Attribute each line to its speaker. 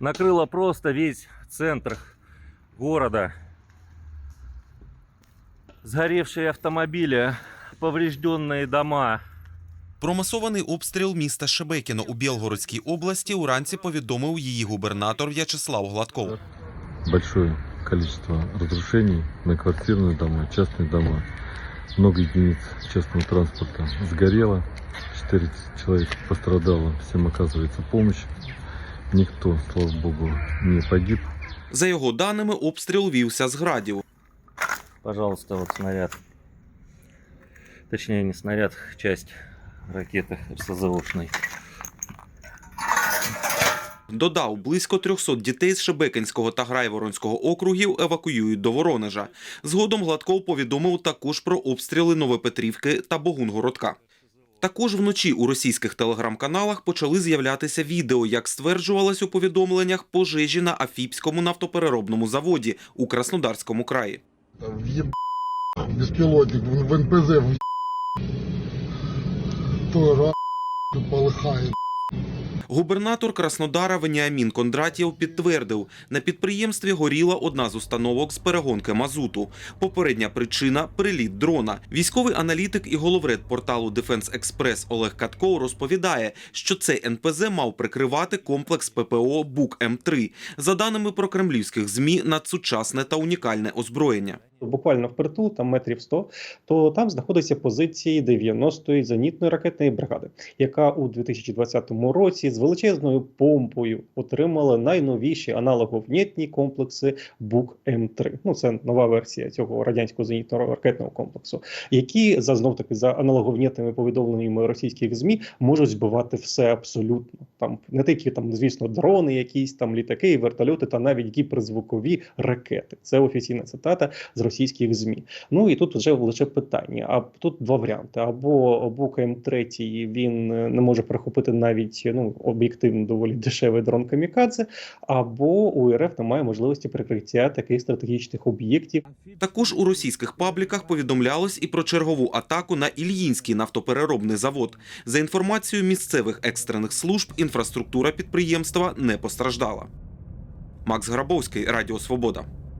Speaker 1: Накрыло просто весь центр города. Сгоревшие автомобили, поврежденные дома.
Speaker 2: Про масований обстріл міста Шебекіно у Білгородській області уранці повідомив її губернатор В'ячеслав Гладков.
Speaker 3: большое количество разрушений на квартирные дома, частные дома. Много единиц частного транспорта сгорело. Четыре человека пострадало. Всем оказывается помощь. Никто, слава богу, не погиб.
Speaker 2: За його даними, обстріл вівся з градів.
Speaker 1: Пожалуйста, вот снаряд. Точнее, не снаряд, часть ракеты РСЗОшной.
Speaker 2: Додав, близько 300 дітей з Шебекинського та Грайворонського округів евакуюють до Воронежа. Згодом Гладков повідомив також про обстріли Новопетрівки та Богунгородка. Також вночі у російських телеграм-каналах почали з'являтися відео, як стверджувалось у повідомленнях пожежі на Афіпському нафтопереробному заводі у Краснодарському краї.
Speaker 4: Въеб... Беспилотник в НПЗ в полыхает.
Speaker 2: Губернатор Краснодара Веніамін Кондратєв підтвердив, на підприємстві горіла одна з установок з перегонки мазуту. Попередня причина приліт дрона. Військовий аналітик і головред порталу Defense Express Олег Катков розповідає, що цей НПЗ мав прикривати комплекс ППО Бук М3. За даними прокремлівських змі, надсучасне та унікальне озброєння.
Speaker 5: Буквально впритул, там метрів 100, то там знаходяться позиції 90-ї зенітної ракетної бригади, яка у 2020 році з величезною помпою отримала найновіші аналоговнітні комплекси Бук М3. Ну це нова версія цього радянського зенітного ракетного комплексу, які за знов таки за аналоговнітними повідомленнями російських змі можуть збивати все абсолютно. Там не тільки там, звісно, дрони, якісь там літаки, вертольоти, та навіть гіперзвукові ракети. Це офіційна цитата з російських змі. Ну і тут вже лише питання. А тут два варіанти: або Бук М3 він е, не може перехопити навіть ну об'єктивно доволі дешевий дрон камікадзе, або у РФ немає можливості прикриття таких стратегічних об'єктів.
Speaker 2: Також у російських пабліках повідомлялось і про чергову атаку на Ільїнський нафтопереробний завод. За інформацією місцевих екстрених служб, інфраструктура підприємства не постраждала. Макс Грабовський, Радіо Свобода.